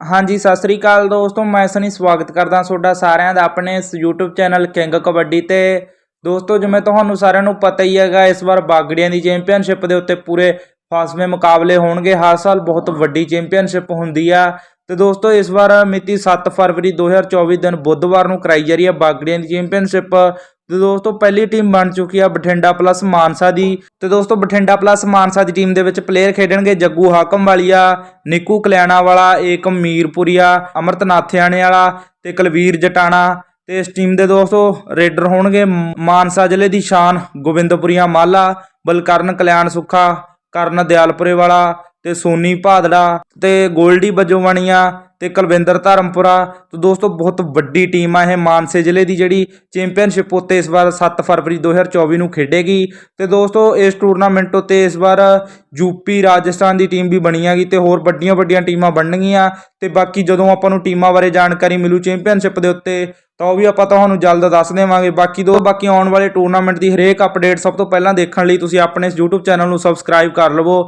ਹਾਂਜੀ, ਸਤਿ ਸ੍ਰੀ ਅਕਾਲ ਦੋਸਤੋ, ਮੈਂ ਸਨੀ ਸਵਾਗਤ ਕਰਦਾ ਤੁਹਾਡਾ ਸਾਰਿਆਂ ਦਾ ਆਪਣੇ ਇਸ YouTube ਚੈਨਲ ਕਿੰਗ ਕਬੱਡੀ ਤੇ। ਦੋਸਤੋ, ਜਿਵੇਂ ਤੁਹਾਨੂੰ ਸਾਰਿਆਂ ਨੂੰ ਪਤਾ ਹੀ ਹੈਗਾ, ਇਸ ਵਾਰ ਬਾਗੜੀਆਂ ਦੀ ਚੈਂਪੀਅਨਸ਼ਿਪ ਦੇ ਉੱਤੇ ਪੂਰੇ ਫਾਸਵੇਂ ਮੁਕਾਬਲੇ ਹੋਣਗੇ। ਹਰ ਸਾਲ ਬਹੁਤ ਵੱਡੀ ਚੈਂਪੀਅਨਸ਼ਿਪ ਹੁੰਦੀ ਆ। ਤੇ ਦੋਸਤੋ, ਇਸ ਵਾਰ ਮਿਤੀ 7 ਫਰਵਰੀ 2024 ਦਿਨ ਬੁੱਧਵਾਰ ਨੂੰ ਕਰਾਈ ਜਾ ਰਹੀ ਹੈ ਬਾਗੜੀਆਂ ਦੀ ਚੈਂਪੀਅਨਸ਼ਿਪ ਤੇ ਦੋਸਤੋ, ਪਹਿਲੀ ਟੀਮ ਬਣ ਚੁੱਕੀ ਆ ਬਠਿੰਡਾ ਪਲੱਸ ਮਾਨਸਾ ਦੀ। ਤੇ ਦੋਸਤੋ, ਬਠਿੰਡਾ ਪਲੱਸ ਮਾਨਸਾ ਦੀ ਟੀਮ ਦੇ ਵਿੱਚ ਪਲੇਅਰ ਖੇਡਣਗੇ ਜੱਗੂ ਹਾਕਮ ਵਾਲੀਆ ਨਿੱਕੂ ਕਲਿਆਣਾ ਵਾਲਾ ਏਕਮ ਮੀਰਪੁਰੀਆ ਅਮਰਤ ਨਾਥਿਆਣੇ ਵਾਲਾ ਤੇ ਕੁਲਵੀਰ ਜਟਾਣਾ। ਤੇ ਇਸ ਟੀਮ ਦੇ ਦੋਸਤੋ, ਰੇਡਰ ਹੋਣਗੇ ਮਾਨਸਾ ਜ਼ਿਲ੍ਹੇ ਦੀ ਸ਼ਾਨ ਗੋਬਿੰਦਪੁਰੀਆ ਮਾਲਾ, ਬਲਕਰਨ ਕਲਿਆਣ ਸੁੱਖਾ, ਕਰਨ ਦਿਆਲਪੁਰੇ ਵਾਲਾ ਤੇ ਸੋਨੀ ਭਾਦੜਾ ਤੇ ਗੋਲਡੀ ਬਜੋਵਣੀਆ ਤੇ ਕੁਲਵਿੰਦਰ ਧਰਮਪੁਰਾ। ਤੇ ਦੋਸਤੋ, ਬਹੁਤ ਵੱਡੀ ਟੀਮ ਆ ਇਹ ਮਾਨਸੇ ਜ਼ਿਲ੍ਹੇ ਦੀ, ਜਿਹੜੀ ਚੈਂਪੀਅਨਸ਼ਿਪ ਉੱਤੇ ਇਸ ਵਾਰ 7 ਫਰਵਰੀ 2024 ਨੂੰ ਖੇਡੇਗੀ। ਤੇ ਦੋਸਤੋ, ਇਸ ਟੂਰਨਾਮੈਂਟ ਉੱਤੇ ਇਸ ਵਾਰ ਯੂਪੀ ਰਾਜਸਥਾਨ ਦੀ ਟੀਮ ਵੀ ਬਣੀ ਹੈਗੀ ਤੇ ਹੋਰ ਵੱਡੀਆਂ ਵੱਡੀਆਂ ਟੀਮਾਂ ਬਣਨਗੀਆਂ। ਤੇ ਬਾਕੀ ਜਦੋਂ ਆਪਾਂ ਨੂੰ ਟੀਮਾਂ ਬਾਰੇ ਜਾਣਕਾਰੀ ਮਿਲੂ ਚੈਂਪੀਅਨਸ਼ਿਪ ਦੇ ਉੱਤੇ, ਤਾਂ ਉਹ ਵੀ ਆਪਾਂ ਤੁਹਾਨੂੰ ਜਲਦ ਦੱਸ ਦੇਵਾਂਗੇ। ਬਾਕੀ ਦੋ ਬਾਕੀ ਆਉਣ ਵਾਲੇ ਟੂਰਨਾਮੈਂਟ ਦੀ ਹਰੇਕ ਅਪਡੇਟ ਸਭ ਤੋਂ ਪਹਿਲਾਂ ਦੇਖਣ ਲਈ ਤੁਸੀਂ ਆਪਣੇ ਇਸ YouTube ਚੈਨਲ ਨੂੰ ਸਬਸਕ੍ਰਾਈਬ ਕਰ ਲਵੋ।